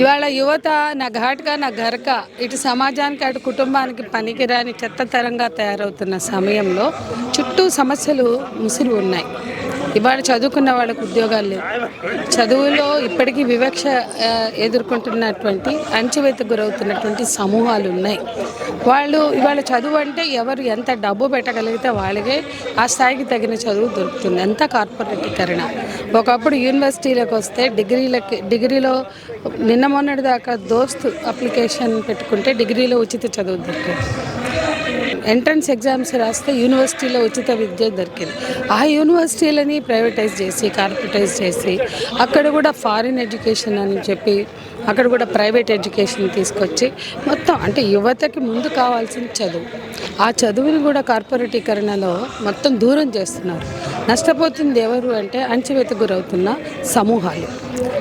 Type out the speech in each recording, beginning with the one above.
ఇవాళ యువత నా ఘాట్గా నా గరక ఇటు సమాజానికి అటు కుటుంబానికి పనికిరాని చెత్త తరంగా తయారవుతున్న సమయంలో చుట్టూ సమస్యలు ముసురు ఉన్నాయి ఇవాళ చదువుకున్న వాళ్ళకు ఉద్యోగాలు లేవు. చదువులో ఇప్పటికీ వివక్ష ఎదుర్కొంటున్నటువంటి అణచివేతకు గురవుతున్నటువంటి సమూహాలు ఉన్నాయి. వాళ్ళు ఇవాళ చదువు అంటే ఎవరు ఎంత డబ్బు పెట్టగలిగితే వాళ్ళకే ఆ స్థాయికి తగిన చదువు దొరుకుతుంది. ఎంత కార్పొరేటీకరణ. ఒకప్పుడు యూనివర్సిటీలకు వస్తే డిగ్రీలకి డిగ్రీలో నిన్న మొన్నటి దాకా దోస్త్ అప్లికేషన్ పెట్టుకుంటే డిగ్రీలో ఉచిత చదువు దొరికింది. ఎంట్రన్స్ ఎగ్జామ్స్ రాస్తే యూనివర్సిటీలో ఉచిత విద్య దొరికింది. ఆ యూనివర్సిటీలని ప్రైవేటైజ్ చేసి కార్పొరేటైజ్ చేసి అక్కడ కూడా ఫారిన్ ఎడ్యుకేషన్ అని చెప్పి అక్కడ కూడా ప్రైవేట్ ఎడ్యుకేషన్ తీసుకొచ్చి మొత్తం అంటే యువతకి ముందు కావాల్సిన చదువు. ఆ చదువుని కూడా కార్పొరేటీకరణలో మొత్తం దూరం చేస్తున్నారు. నష్టపోతుంది ఎవరు అంటే అణచివేత గురవుతున్న సమూహాలు.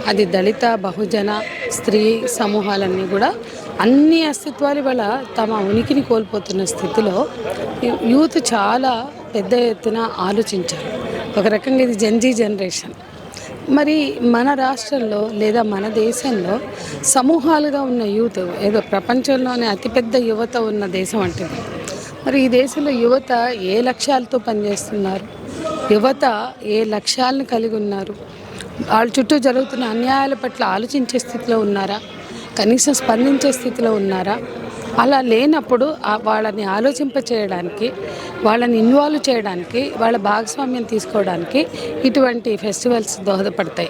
అది దళిత బహుజన స్త్రీ సమూహాలన్నీ కూడా అన్ని అస్తిత్వాలు వల్ల తమ ఉనికిని కోల్పోతున్న స్థితిలో యూత్ చాలా పెద్ద ఎత్తున ఆలోచించారు. ఒక రకంగా ఇది జెన్జీ జనరేషన్ మరి మన రాష్ట్రంలో లేదా మన దేశంలో సమూహాలుగా ఉన్న యూత్ ఏదో ప్రపంచంలోనే అతిపెద్ద యువత ఉన్న దేశం అంటే మరి ఈ దేశంలో యువత ఏ లక్ష్యాలతో పనిచేస్తున్నారు? యువత ఏ లక్ష్యాలను కలిగి ఉన్నారు? వాళ్ళ చుట్టూ జరుగుతున్న అన్యాయాల పట్ల ఆలోచించే స్థితిలో ఉన్నారా? కనీసం స్పందించే స్థితిలో ఉన్నారా? అలా లేనప్పుడు వాళ్ళని ఆలోచింప చేయడానికి వాళ్ళని ఇన్వాల్వ్ చేయడానికి వాళ్ళ భాగస్వామ్యం తీసుకోవడానికి ఇటువంటి ఫెస్టివల్స్ దోహదపడతాయి.